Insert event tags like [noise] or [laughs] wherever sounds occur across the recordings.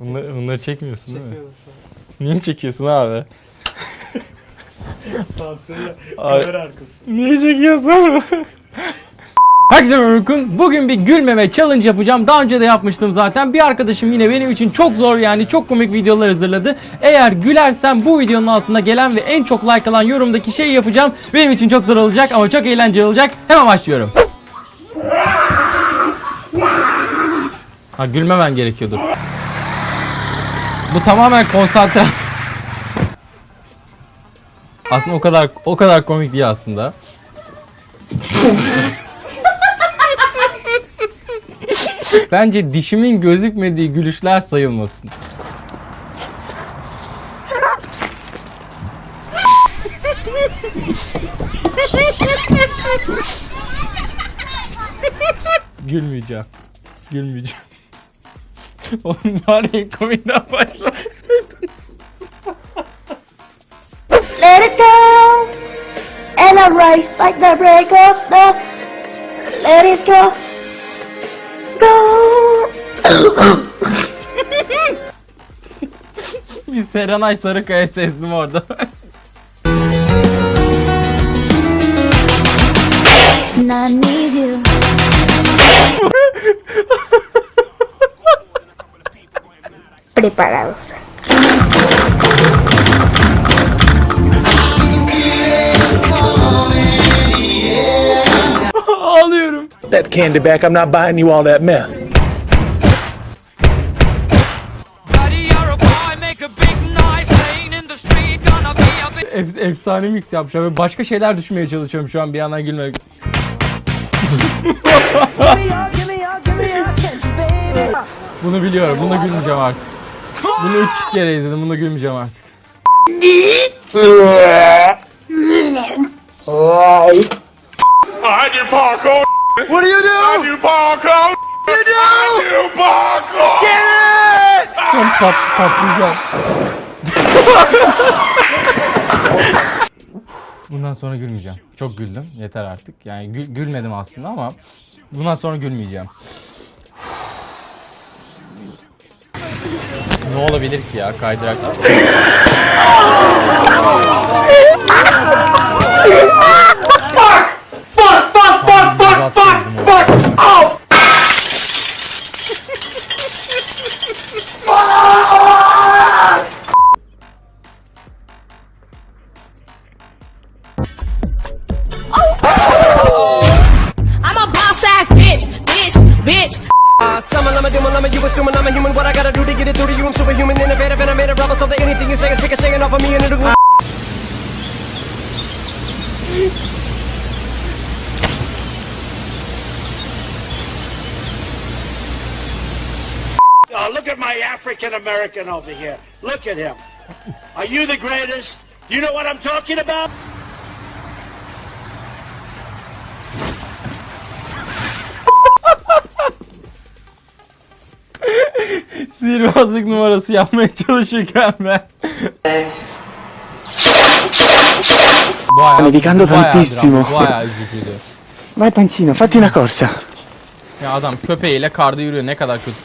Bunları, bunları çekmiyorsun değil mi? Çekiyorum şu an. Niye çekiyorsun abi? Sansürle Ay. kamera arkası. Niye çekiyorsun? Herkese merhaba. Bugün bir gülmeme challenge yapacağım. Daha önce de yapmıştım zaten. Bir arkadaşım yine benim için çok zor yani çok komik videolar hazırladı. Eğer gülersen bu videonun altında gelen ve en çok like alan yorumdaki şeyi yapacağım. Benim için çok zor olacak ama çok eğlenceli olacak. Hemen başlıyorum. Ha gülmemen gerekiyordur. Bu tamamen konsantrasyon. Aslında o kadar o kadar komik değil aslında. Bence dişimin gözükmediği gülüşler sayılmasın. Gülmeyeceğim. Gülmeyeceğim. [laughs] Oğlum bari komikten başlamasaydınız. Let it go. And I rise like the break of the. Let it go. Go. [coughs] Bir Serenay Sarıkaya sezdim orada. [laughs] I need you. [laughs] Preparados. Ağlıyorum. [laughs] that candy back. I'm not buying you all that mess. Ef- efsane mix yapmışlar ve başka şeyler düşünmeye çalışıyorum şu an bir yandan gülmek. Bunu biliyorum. Buna gülmeyeceğim artık. Bunu 300 kere izledim. Buna gülmeyeceğim artık. I do parkour. What do you do? I do parkour. You do? I do parkour. Get it! Son pat patlayacağım. Bundan sonra gülmeyeceğim. Çok güldüm. Yeter artık. Yani gül- gülmedim aslında ama bundan sonra gülmeyeceğim. Ne olabilir ki ya kaydırak? Fuck! Fuck! Fuck! Fuck! Fuck! Fuck! I'm a boss ass bitch, bitch, bitch. Uh, I'm a demon, I'm a you assuming I'm a human. What I gotta do to get it through to you? I'm superhuman, innovative, and I made a rubber so that anything you say is speaking, shaking off of me and it'll. Oh, [laughs] look at my African American over here. Look at him. Are you the greatest? You know what I'm talking about? Sihirbazlık numarası yapmaya çalışırken ben. Bayağı, Navigando bayağı tantissimo. Bayağı üzücüydü. Vai Pancino, fatti una corsa. Ya adam köpeğiyle karda yürüyor ne kadar kötü.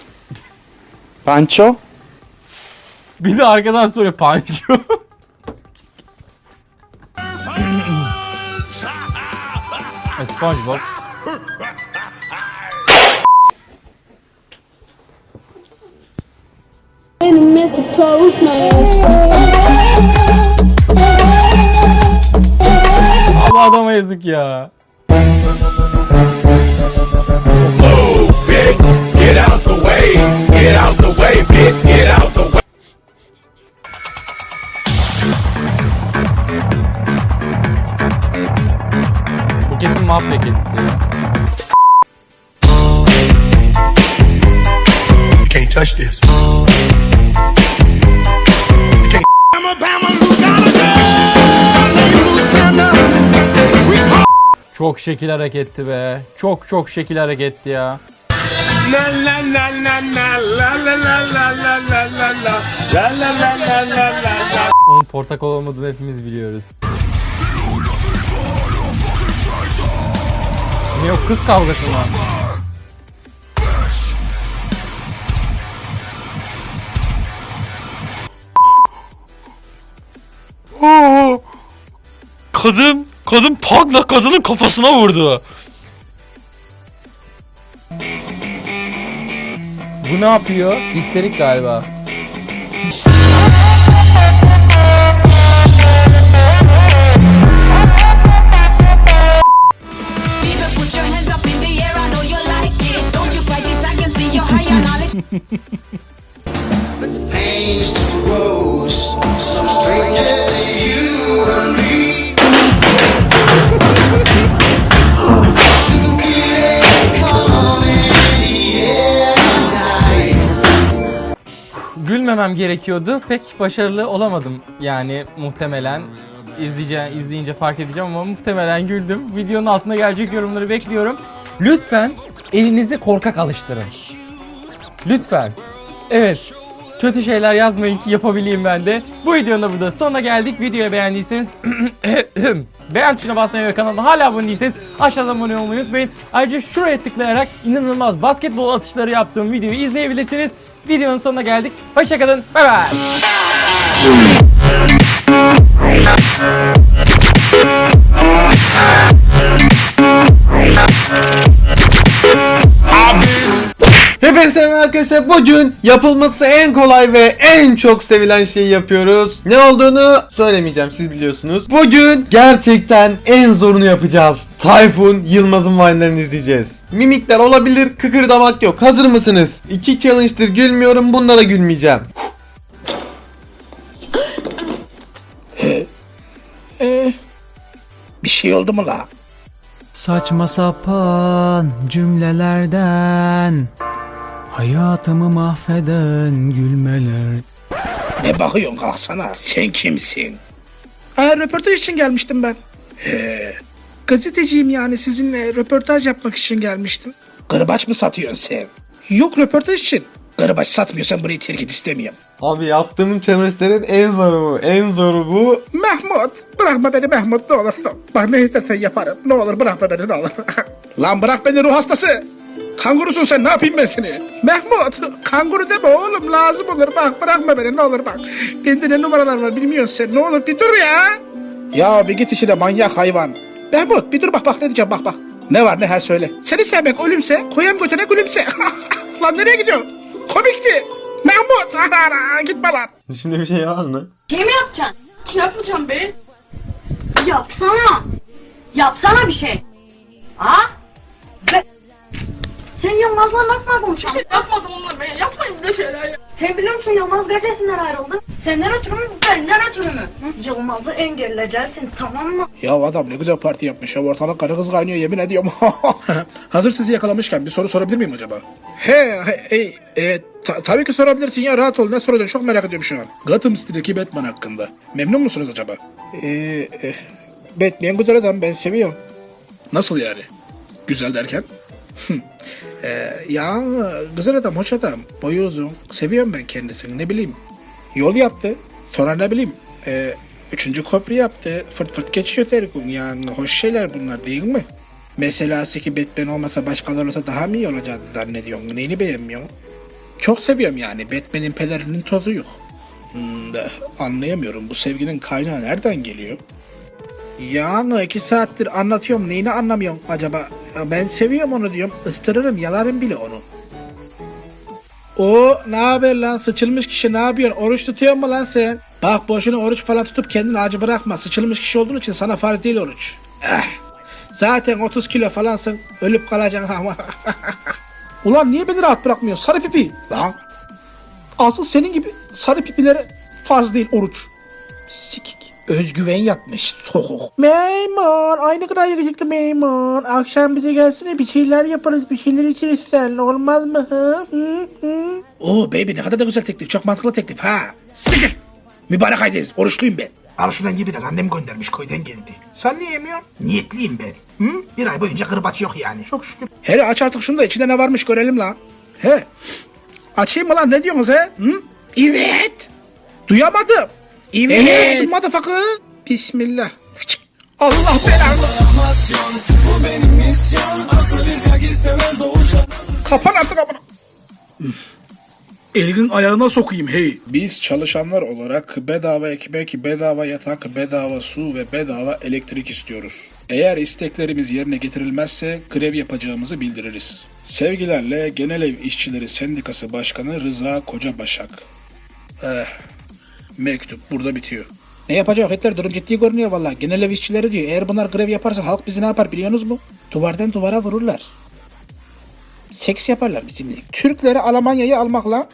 Pancho? Bir de arkadan soruyor Pancho. [laughs] SpongeBob. Mr. Postman. Ama adama yazık ya. Get out the way. Get out the way, bitch. Get out the way. Bu kesin mafya kedisi ya. You can't touch this. Çok şekil hareketti be. Çok çok şekil hareketti ya. Onun portakal olmadığını hepimiz biliyoruz. Ne o kız kavgası mı? Kadın kadın pakla kadının kafasına vurdu. Bu ne yapıyor? Histerik galiba. Gülmemem gerekiyordu. Pek başarılı olamadım yani muhtemelen. İzleyeceğim, izleyince fark edeceğim ama muhtemelen güldüm. Videonun altına gelecek yorumları bekliyorum. Lütfen elinizi korkak alıştırın. Lütfen. Evet. Kötü şeyler yazmayın ki yapabileyim ben de. Bu videonun da burada sonuna geldik. Videoyu beğendiyseniz [coughs] beğen tuşuna basmayı ve kanalıma hala abone değilseniz aşağıdan abone olmayı unutmayın. Ayrıca şuraya tıklayarak inanılmaz basketbol atışları yaptığım videoyu izleyebilirsiniz. Videonun sonuna geldik. Hoşçakalın. Bay bay. Hepinize merhaba arkadaşlar. Bugün yapılması en kolay ve en çok sevilen şeyi yapıyoruz. Ne olduğunu söylemeyeceğim siz biliyorsunuz. Bugün gerçekten en zorunu yapacağız. Tayfun Yılmaz'ın Vine'larını izleyeceğiz. Mimikler olabilir, kıkırdamak yok. Hazır mısınız? İki challenge'dır gülmüyorum, bunda da gülmeyeceğim. Bir şey oldu mu la? Saçma sapan cümlelerden Hayatımı mahveden gülmeler Ne bakıyorsun kalksana. Sen kimsin? Ha, röportaj için gelmiştim ben. He. Gazeteciyim yani sizinle röportaj yapmak için gelmiştim. Kırbaç mı satıyorsun sen? Yok röportaj için. Kırbaç satmıyorsan burayı terk et istemiyorum. Abi yaptığım challenge'ların en zoru bu. En zoru bu. Mahmut bırakma beni Mahmut ne olursun. Bak ne istersen yaparım. Ne olur bırakma beni ne olur. [laughs] Lan bırak beni ruh hastası. Kangurusun sen ne yapayım ben seni? Mahmut kanguru deme oğlum lazım olur bak bırakma beni ne olur bak. Bende ne numaralar var bilmiyorsun sen ne olur bir dur ya. Ya bir git işine manyak hayvan. Mahmut bir dur bak bak ne diyeceğim bak bak. Ne var ne her söyle. Seni sevmek ölümse koyam götüne gülümse. [laughs] lan nereye gidiyorsun? Komikti. Mahmut ara gitme lan. Şimdi bir şey var mı? Şey mi yapacaksın? Ne yapacağım be? Yapsana. Yapsana bir şey. Ha? Sen Yılmaz'la nakma konuşalım. Bir şey yapmadım onunla ben. Yapmayın böyle şeyler ya. Sen biliyor musun Yılmaz gazetesinden ayrıldı. Senden ötürü mü benden ötürü mü? Hı? Yılmaz'ı engelleyeceksin tamam mı? Ya adam ne güzel parti yapmış ya. Ortalık karı kız kaynıyor yemin ediyorum. [laughs] Hazır sizi yakalamışken bir soru sorabilir miyim acaba? He, he, he, e, ta- tabii ki sorabilirsin ya rahat ol. Ne soracaksın çok merak ediyorum şu an. Gotham City'deki Batman hakkında. Memnun musunuz acaba? Eee, e, Batman güzel adam ben seviyorum. Nasıl yani? Güzel derken? Ee, ya güzel adam, hoş adam, boyu uzun. Seviyorum ben kendisini, ne bileyim. Yol yaptı, sonra ne bileyim. Ee, üçüncü köprü yaptı, fırt fırt geçiyor gün. Yani hoş şeyler bunlar değil mi? Mesela ki Batman olmasa başkaları olsa daha mı iyi olacaktı zannediyorsun? Neyini beğenmiyorsun? Çok seviyorum yani. Batman'in pelerinin tozu yok. Hmm, anlayamıyorum. Bu sevginin kaynağı nereden geliyor? Yani iki saattir anlatıyorum. Neyini anlamıyorum acaba? Ya Ben seviyorum onu diyorum. Istırırım, yalarım bile onu. O ne haber lan sıçılmış kişi ne yapıyorsun? Oruç tutuyor mu lan sen? Bak boşuna oruç falan tutup kendini acı bırakma. Sıçılmış kişi olduğun için sana farz değil oruç. Eh. Zaten 30 kilo falansın. Ölüp kalacaksın ama. [laughs] Ulan niye beni rahat bırakmıyorsun sarı pipi? Lan. Asıl senin gibi sarı pipilere farz değil oruç. Sikik. Özgüven yapmış sokuk. Meymun aynı kadar yakışıklı Meymun. Akşam bize gelsene bir şeyler yaparız bir şeyler içeriz seninle olmaz mı? Hı? Hı? Hı? Oo baby ne kadar da güzel teklif çok mantıklı teklif ha. Sikir. Mübarek aydayız oruçluyum ben. Al şundan ye biraz annem göndermiş köyden geldi. Sen niye yemiyorsun? Niyetliyim ben. Hı? Bir ay boyunca kırbaç yok yani. Çok şükür. Hele aç artık şunu da içinde ne varmış görelim lan. He. Açayım mı lan ne diyorsunuz he? Hı? Evet. Duyamadım. Evet. evet. motherfucker. Bismillah. Allah belanı. Kapan artık kapan. Elinin ayağına sokayım hey. Biz çalışanlar olarak bedava ekmek, bedava yatak, bedava su ve bedava elektrik istiyoruz. Eğer isteklerimiz yerine getirilmezse grev yapacağımızı bildiririz. Sevgilerle Genel Ev İşçileri Sendikası Başkanı Rıza Kocabaşak. Eh, mektup burada bitiyor. Ne yapacak Hitler durum ciddi görünüyor valla. Genel ev işçileri diyor. Eğer bunlar grev yaparsa halk bizi ne yapar biliyorsunuz mu? Duvardan duvara vururlar. Seks yaparlar bizimle. Türkleri Almanya'yı almakla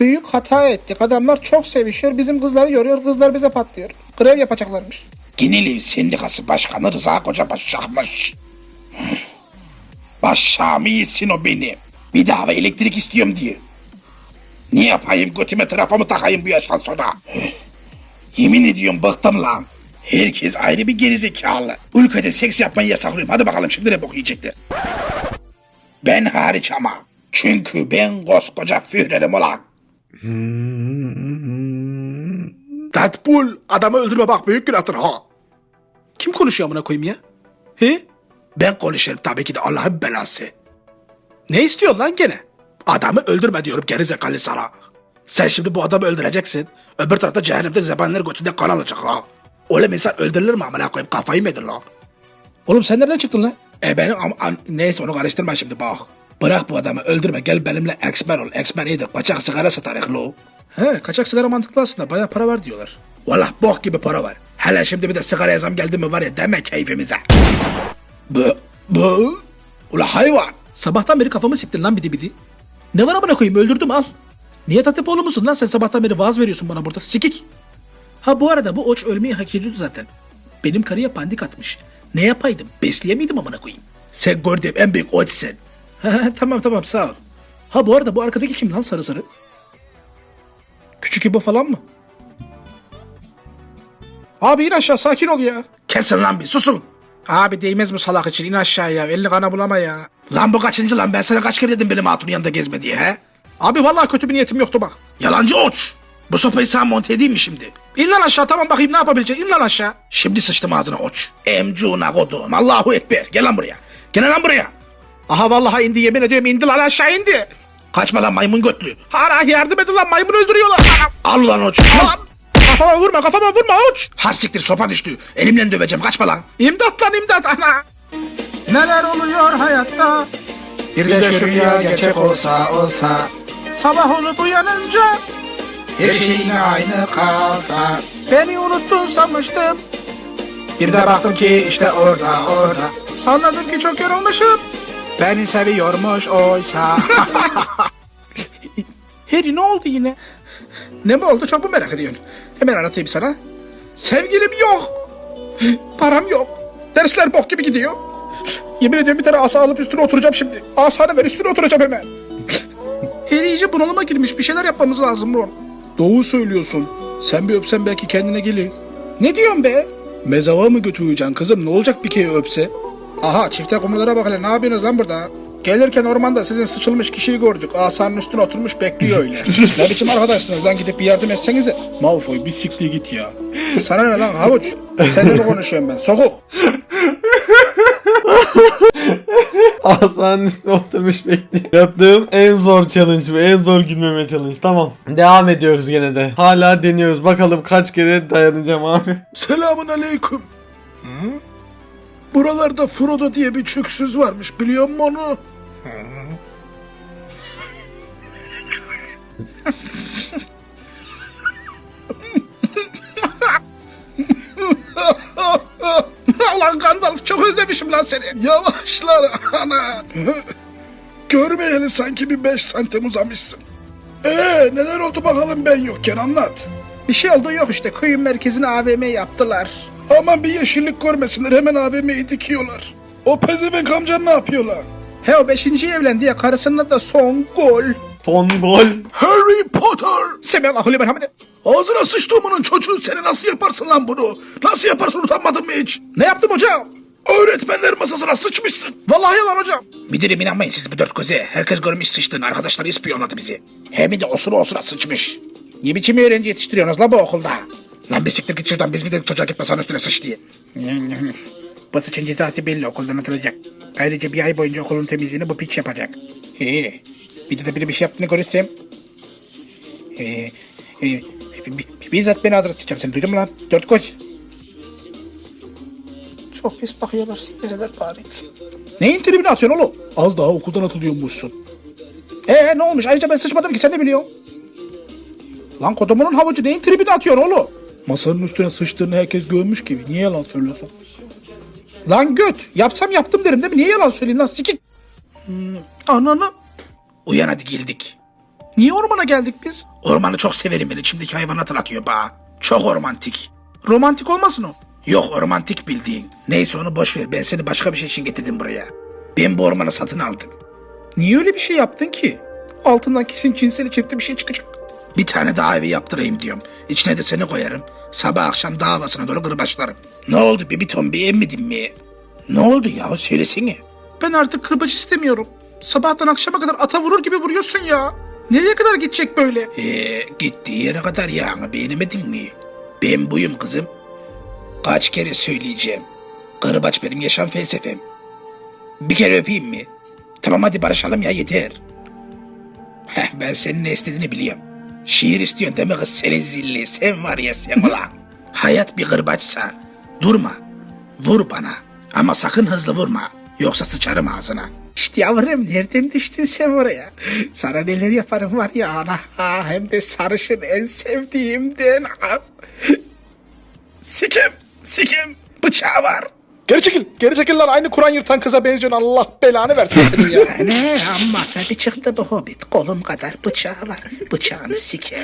büyük hata ettik. Adamlar çok sevişiyor. Bizim kızları yoruyor. Kızlar bize patlıyor. Grev yapacaklarmış. Genel Ev Sendikası Başkanı Rıza Kocabaşak'mış. Başşamı yesin o beni. Bir daha elektrik istiyorum diye. Ne yapayım götüme trafomu takayım bu yaştan sonra. Yemin ediyorum bıktım lan. Herkes ayrı bir gerizekalı. Ülkede seks yapmayı yasaklıyorum. Hadi bakalım şimdi ne bok. Ben hariç ama. Çünkü ben koskoca Führer'im ulan. Deadpool adamı öldürme bak büyük günahtır ha. Kim konuşuyor amına koyayım ya? He? Ben konuşurum tabii ki de Allah'ın belası. Ne istiyorsun lan gene? Adamı öldürme diyorum gerizekalı sana. Sen şimdi bu adamı öldüreceksin. Öbür tarafta cehennemde zebanlar götünde kan alacak ha. Öyle insan öldürülür mü amına koyayım kafayı mı yedin la? Oğlum sen nereden çıktın lan? E benim am, am- neyse onu karıştırma şimdi bak. Bırak bu adamı öldürme gel benimle X-Men ol. X-Men iyidir. Kaçak sigara satarık lo. He kaçak sigara mantıklı aslında. Baya para var diyorlar. Valla bok gibi para var. Hele şimdi bir de sigara zam geldi mi var ya deme keyfimize. Bu, bu. Ula hayvan. Sabahtan beri kafamı siktin lan bidi bidi. Ne var amına koyayım öldürdüm al. Niye Atepoğlu musun lan sen sabahtan beri vaaz veriyorsun bana burada sikik. Ha bu arada bu oç ölmeyi hak ediyordu zaten. Benim karıya pandik atmış. Ne yapaydım? Besleyemiydim amına koyayım. Sen gördüğüm en büyük oçsun. tamam tamam sağ ol. Ha bu arada bu arkadaki kim lan sarı sarı? Küçük İbo falan mı? Abi in aşağı sakin ol ya. Kesin lan bir susun. Abi değmez bu salak için in aşağıya elini kana bulama ya. Lan bu kaçıncı lan ben sana kaç kere dedim benim hatunun yanında gezme diye he? Abi vallahi kötü bir niyetim yoktu bak. Yalancı oç. Bu sopayı sana monte edeyim mi şimdi? İn lan aşağı tamam bakayım ne yapabileceksin in lan aşağı. Şimdi sıçtım ağzına oç. Emcuna kodum Allahu Ekber gel lan buraya. Gel lan buraya. Aha vallahi indi yemin ediyorum indi lan aşağı indi. Kaçma lan maymun götlü. Hara yardım edin lan maymun öldürüyorlar. Al lan oç. Al. Kafama vurma kafama vurma oç. Ha siktir sopa düştü. Elimle döveceğim kaçma lan. İmdat lan imdat ana. Neler oluyor hayatta? Bir de şu rüya gerçek olsa olsa. Sabah olup uyanınca her şey yine aynı kalsa. Beni unuttun sanmıştım. Bir de baktım ki işte orada orada. Anladım ki çok yorulmuşum. Beni seviyormuş oysa. [laughs] Harry ne oldu yine? Ne mi oldu çok mu merak ediyorsun? Hemen anlatayım sana. Sevgilim yok. [gasps] Param yok. Dersler bok gibi gidiyor. [gasps] Yemin ediyorum bir tane asa alıp üstüne oturacağım şimdi. Asanı ver üstüne oturacağım hemen. [laughs] Harry iyice bunalıma girmiş. Bir şeyler yapmamız lazım Ron. Doğru söylüyorsun. Sen bir öpsen belki kendine gelir. Ne diyorsun be? Mezava mı götüreceksin kızım? Ne olacak bir kere öpse? Aha çifte kumrulara bak hele ne yapıyorsunuz lan burada? Gelirken ormanda sizin sıçılmış kişiyi gördük. Asanın üstüne oturmuş bekliyor öyle. [laughs] ne biçim arkadaşsınız lan gidip bir yardım etsenize. Malfoy bir siktir git ya. Sana ne lan havuç? Seninle konuşuyorum ben? Sokuk. [laughs] Asanın üstüne oturmuş bekliyor. Yaptığım en zor challenge ve en zor gülmeme challenge. Tamam. Devam ediyoruz gene de. Hala deniyoruz. Bakalım kaç kere dayanacağım abi. Selamun aleyküm. Hı? Buralarda Frodo diye bir çöksüz varmış biliyor musun onu? Ulan Gandalf çok özlemişim lan seni. Yavaşlar ana. Görmeyeli sanki bir beş santim uzamışsın. Ee neler oldu bakalım ben yokken anlat. Bir şey oldu yok işte köyün merkezine AVM yaptılar. Aman bir yeşillik görmesinler hemen AVM'yi dikiyorlar. O pezevenk amcan ne yapıyorlar? He o beşinci evlendi ya karısının da Son Gol. Son gol. Harry Potter. Semellahu merhamet. Ağzına sıçtığımının çocuğu seni nasıl yaparsın lan bunu? Nasıl yaparsın utanmadın mı hiç? Ne yaptım hocam? Öğretmenler masasına sıçmışsın. Vallahi yalan hocam. Müdürüm inanmayın siz bu dört göze. Herkes görmüş sıçtığını. Arkadaşlar ispiyonladı bizi. Hem de osura osura sıçmış. Ne biçim öğrenci yetiştiriyorsunuz la bu okulda? Lan bir siktir git şuradan biz bir de çocuğa git masanın üstüne sıç diye. [laughs] bu sıçın cezası belli okuldan atılacak. Ayrıca bir ay boyunca okulun temizliğini bu piç yapacak. İyi. Bir de, de biri bir şey yaptığını görürsem Ee, e, bi- bizzat beni hazır tutacağım seni duydun mu lan? Dört koç. Çok pis bakıyorlar sikmeseler bari. Neyin tribini atıyorsun oğlum? Az daha okuldan atılıyormuşsun. Ee ne olmuş? Ayrıca ben sıçmadım ki sen ne biliyorsun? Lan kodumunun havucu neyin tribini atıyorsun oğlum? Masanın üstüne sıçtığını herkes görmüş gibi. Niye yalan söylüyorsun? Lan göt. Yapsam yaptım derim değil mi? Niye yalan söyleyeyim lan sikik? Hmm, ananı. Uyan hadi geldik. Niye ormana geldik biz? Ormanı çok severim ben. İçimdeki hayvan hatırlatıyor bana. Çok romantik. Romantik olmasın o? Yok romantik bildiğin. Neyse onu boş ver. Ben seni başka bir şey için getirdim buraya. Ben bu ormanı satın aldım. Niye öyle bir şey yaptın ki? Altından kesin cinsel içerikli bir şey çıkacak. Bir tane daha evi yaptırayım diyorum. İçine de seni koyarım. Sabah akşam dağ havasına doğru kırbaçlarım. Ne oldu bir ton bir emmedin mi? Ne oldu ya söylesene. Ben artık kırbaç istemiyorum. Sabahtan akşama kadar ata vurur gibi vuruyorsun ya. Nereye kadar gidecek böyle? Eee gittiği yere kadar yani beğenemedin mi? Ben buyum kızım. Kaç kere söyleyeceğim. Kırbaç benim yaşam felsefem. Bir kere öpeyim mi? Tamam hadi barışalım ya yeter. Heh, ben senin ne istediğini biliyorum. Şiir istiyorsun değil mi kız senin zilli? Sen var ya sen ulan. Hayat bir kırbaçsa durma. Vur bana. Ama sakın hızlı vurma. Yoksa sıçarım ağzına. İşte yavrum nereden düştün sen oraya? Sana neler yaparım var ya ana. Hem de sarışın en sevdiğimden. Ha. Sikim, sikim. Bıçağı var. Geri çekil, geri çekil lan. Aynı Kur'an yırtan kıza benziyorsun. Allah belanı versin [laughs] senin ya. ne amma bir çıktı bu hobbit. Kolum kadar bıçağı var. Bıçağını siker.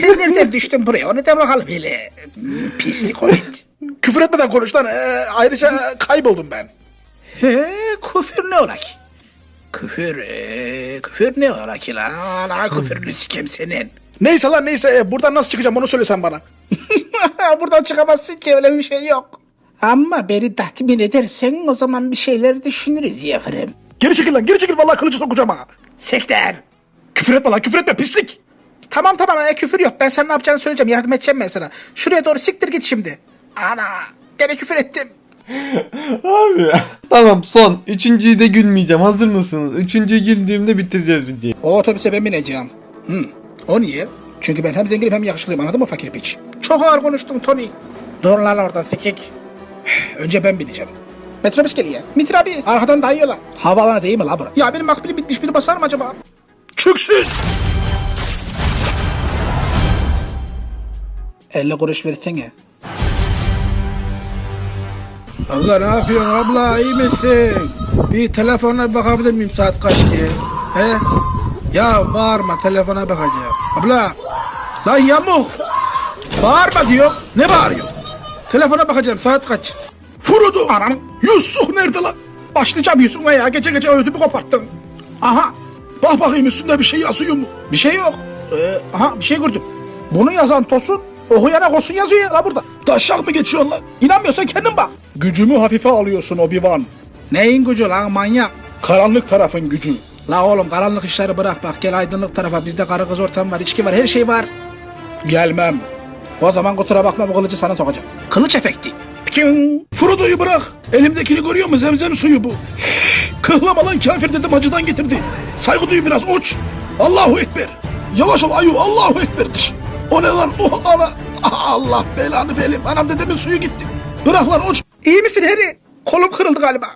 Sen nereden düştün buraya? Onu da bakalım hele. Pislik hobbit. Küfür etmeden konuş lan. Ee, ayrıca kayboldum ben. He, küfür ne ola ki? Küfür, ee, küfür ne ola ki lan? Ana küfürlü sikem senin. Neyse lan neyse. Ee, buradan nasıl çıkacağım onu söylesen bana. [laughs] buradan çıkamazsın ki öyle bir şey yok. Ama beni tatmin edersen o zaman bir şeyler düşünürüz yavrum. Geri çekil lan geri çekil vallahi kılıcı sokacağım ha. Sekter. Küfür etme lan küfür etme pislik. Tamam tamam e, küfür yok ben sana ne yapacağını söyleyeceğim yardım edeceğim ben sana. Şuraya doğru siktir git şimdi. Ana gene küfür ettim. [laughs] Abi ya. Tamam son. Üçüncüyü de gülmeyeceğim. Hazır mısınız? Üçüncüyü güldüğümde bitireceğiz videoyu. O otobüse ben bineceğim. Hı. O niye? Çünkü ben hem zenginim hem yakışıklıyım anladın mı fakir piç? Çok ağır konuştun Tony. Dur lan orada sikik. Önce ben bineceğim. Metrobüs geliyor. Mitrobüs. Arkadan dayıyorlar. Havaalanı değil mi la bura? Ya benim makbulim bitmiş biri basar mı acaba? Çüksüz. 50 kuruş versene. Abla ne yapıyorsun abla iyi misin? Bir telefona bakabilir miyim saat kaç diye? He? Ya bağırma telefona bakacağım. Abla. Lan yamuk. Bağırma diyor. Ne bağırıyor? Telefona bakacağım saat kaç? Furudu anam. Yusuf nerede lan? Başlayacağım Yusuf'a ya. Gece gece ödümü koparttın. Aha. Bak bakayım üstünde bir şey yazıyor mu? Bir şey yok. Ee, aha bir şey gördüm. Bunu yazan Tosun, okuyana Kosun yazıyor ya la burada. Taşak mı geçiyorsun lan? İnanmıyorsan kendin bak. Gücümü hafife alıyorsun Obi-Wan. Neyin gücü lan manyak? Karanlık tarafın gücü. La oğlum karanlık işleri bırak bak gel aydınlık tarafa bizde karı kız ortam var içki var her şey var. Gelmem. O zaman kusura bakma bu kılıcı sana sokacağım. Kılıç efekti. Pikin. Frodo'yu bırak. Elimdekini görüyor musun? Zemzem suyu bu. Kıhlama lan kafir dedim hacıdan getirdi. Saygı duy biraz uç. Allahu Ekber. Yavaş ol ayu Allahu Ekber. Tış. O ne lan? Oh ana. Ah, [laughs] Allah belanı benim. Anam dedemin suyu gitti. Bırak lan uç. İyi misin Harry? Kolum kırıldı galiba.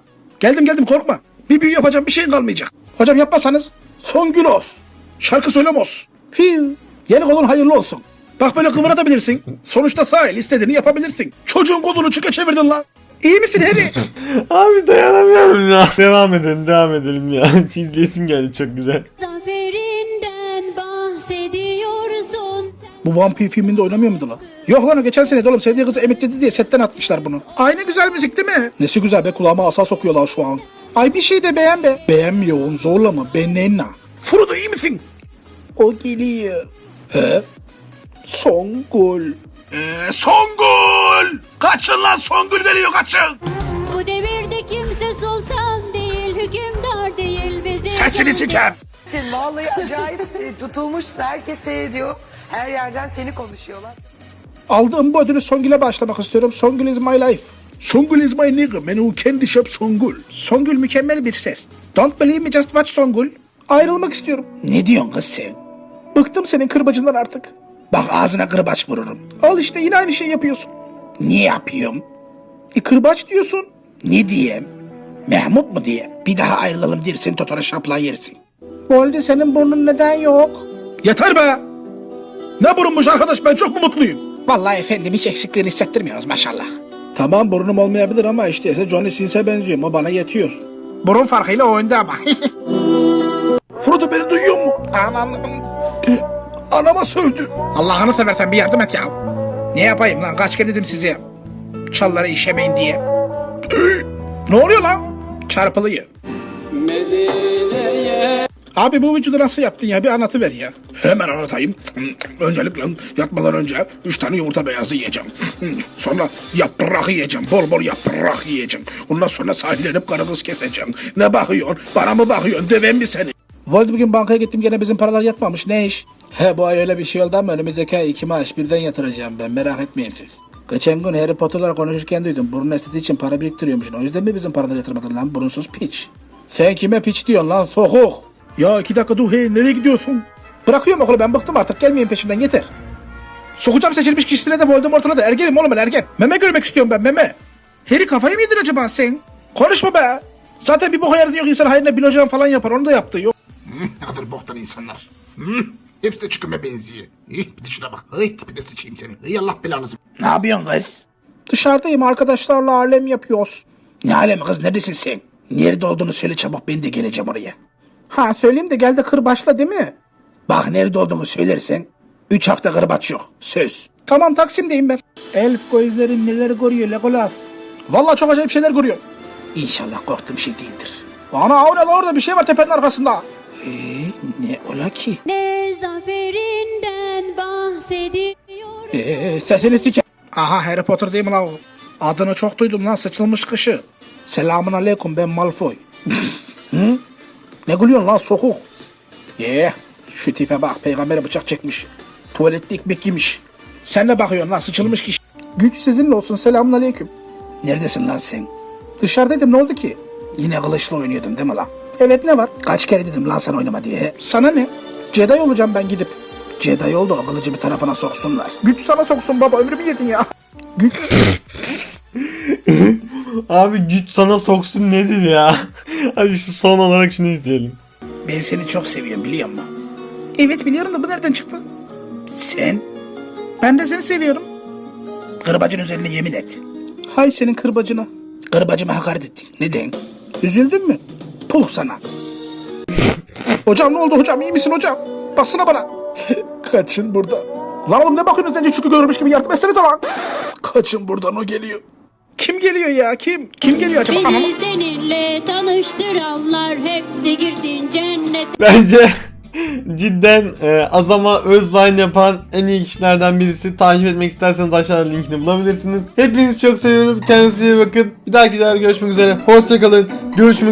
Geldim geldim korkma. Bir büyü yapacağım bir şeyin kalmayacak. Hocam yapmasanız son gün olsun. Şarkı söylemos. Fiu. Yeni kolun hayırlı olsun. Bak böyle kıvırabilirsin. Sonuçta sağ el istediğini yapabilirsin. Çocuğun kolunu çıka çevirdin lan. İyi misin Harry? [laughs] Abi dayanamıyorum ya. Devam edelim devam edelim ya. [laughs] İzleyesim geldi çok güzel. Zaferinden bahsediyorsun. Bu vampir filminde oynamıyor muydu lan? Yok lan o geçen sene de oğlum sevdiği kızı emekledi diye setten atmışlar bunu. Aynı güzel müzik değil mi? Nesi güzel be kulağıma asa sokuyorlar şu an. Ay bir şey de beğen be. Beğenmiyor oğlum zorlama benenna. Frodo iyi misin? O geliyor. He? Songul. Eee Songul! Kaçın lan Songul geliyor kaçın! Bu devirde kimse sultan değil, hükümdar değil. Bizi Sesini siker! Vallahi acayip e, tutulmuş. Herkes seyrediyor. Her yerden seni konuşuyorlar. Aldığım bu ödülü Songül'e başlamak istiyorum. Songül is my life. Songül is my nigga. Man who candy shop Songül. Songül mükemmel bir ses. Don't believe me just watch Songül. Ayrılmak istiyorum. Ne diyorsun kız sen? Bıktım senin kırbacından artık. Bak ağzına kırbaç vururum. Al işte yine aynı şey yapıyorsun. Niye yapıyorum? E kırbaç diyorsun. Ne diyeyim? Mehmut mu diye? Bir daha ayrılalım dersin totona şapla yersin. Bu halde senin burnun neden yok? Yeter be! Ne burunmuş arkadaş ben çok mu mutluyum? Vallahi efendim hiç eksikliğini hissettirmiyoruz maşallah. Tamam burnum olmayabilir ama işte Johnny Sins'e benziyorum o bana yetiyor. Burun farkıyla o önde ama. [laughs] Frodo beni duyuyor mu? Anam. Anama sövdü. Allah'ını seversen bir yardım et ya. Ne yapayım lan kaç kere dedim size. Çalları işemeyin diye. ne oluyor lan? Çarpılıyor. Abi bu vücudu nasıl yaptın ya bir anlatıver ya. Hemen anlatayım. Öncelikle yatmadan önce 3 tane yumurta beyazı yiyeceğim. Sonra yaprak yiyeceğim. Bol bol yaprak yiyeceğim. Ondan sonra sahillenip karı kız keseceğim. Ne bakıyorsun? Bana mı bakıyorsun? Döven mi seni? Voldi bugün bankaya gittim gene bizim paralar yatmamış. Ne iş? He bu ay öyle bir şey oldu ama önümüzdeki ay iki maaş birden yatıracağım ben. Merak etmeyin siz. Geçen gün Harry Potter'lar konuşurken duydum. Burun estetiği için para biriktiriyormuşsun. O yüzden mi bizim paraları yatırmadın lan burunsuz piç? Sen kime piç diyorsun lan sokuk? Ya iki dakika dur hey nereye gidiyorsun? Bırakıyorum okulu ben bıktım artık gelmeyin peşimden yeter. Sokacağım seçilmiş kişisine de Voldemort'una da ergenim oğlum ben ergen. Meme görmek istiyorum ben meme. Harry kafayı mı yedin acaba sen? Konuşma be. Zaten bir boka yardım yok insan hayrına bilocan falan yapar onu da yaptı yok. Ne kadar boktan insanlar. Hepsi de çıkıma benziyor. İh, bir de şuna bak. Ay tipine sıçayım seni. Ey Allah belanızı. Ne yapıyorsun kız? Dışarıdayım arkadaşlarla alem yapıyoruz. Ne alemi kız neredesin sen? Nerede olduğunu söyle çabuk ben de geleceğim oraya. Ha söyleyeyim de gel de kırbaçla değil mi? Bak nerede olduğunu söylersen. Üç hafta kırbaç yok. Söz. Tamam Taksim'deyim ben. Elf gözlerin neler görüyor Legolas. Vallahi çok acayip şeyler görüyor. İnşallah korktuğum şey değildir. Ana o ne lan orada bir şey var tepenin arkasında. Ee, ne ola ki? Ne zaferinden bahsediyor Ee, sesini sike... Aha Harry Potter değil mi lan o? Adını çok duydum lan sıçılmış kışı. Selamun aleyküm ben Malfoy. [laughs] Hı? Ne gülüyorsun lan sokuk? Ye şu tipe bak peygambere bıçak çekmiş. Tuvalette ekmek yemiş. Sen ne bakıyorsun lan sıçılmış kişi? Güç sizinle olsun selamun aleyküm. Neredesin lan sen? Dışarıdaydım ne oldu ki? Yine kılıçla oynuyordun değil mi lan? Evet ne var? Kaç kere dedim lan sen oynama diye. Sana ne? Jedi olacağım ben gidip. Jedi oldu o kılıcı bir tarafına soksunlar. Güç sana soksun baba ömrümü yedin ya. Güç... [laughs] Abi güç sana soksun nedir ya? Hadi şu son olarak şunu izleyelim. Ben seni çok seviyorum biliyor musun? Evet biliyorum da bu nereden çıktı? Sen? Ben de seni seviyorum. Kırbacın üzerine yemin et. Hay senin kırbacına. Kırbacıma hakaret ettin. Neden? Üzüldün mü? Puh sana. hocam ne oldu hocam iyi misin hocam? Baksana bana. [laughs] Kaçın burada. Lan oğlum ne bakıyorsun sence çünkü görmüş gibi yardım etsenize lan. Kaçın buradan o geliyor. Kim geliyor ya kim? Kim geliyor acaba? Beni seninle tanıştıranlar hepsi girsin cennet Bence cidden e, Azama Özbay'ın yapan en iyi kişilerden birisi. Takip etmek isterseniz aşağıda linkini bulabilirsiniz. Hepinizi çok seviyorum. Kendinize iyi bakın. Bir dahaki videoda görüşmek üzere. Hoşçakalın. Görüşmek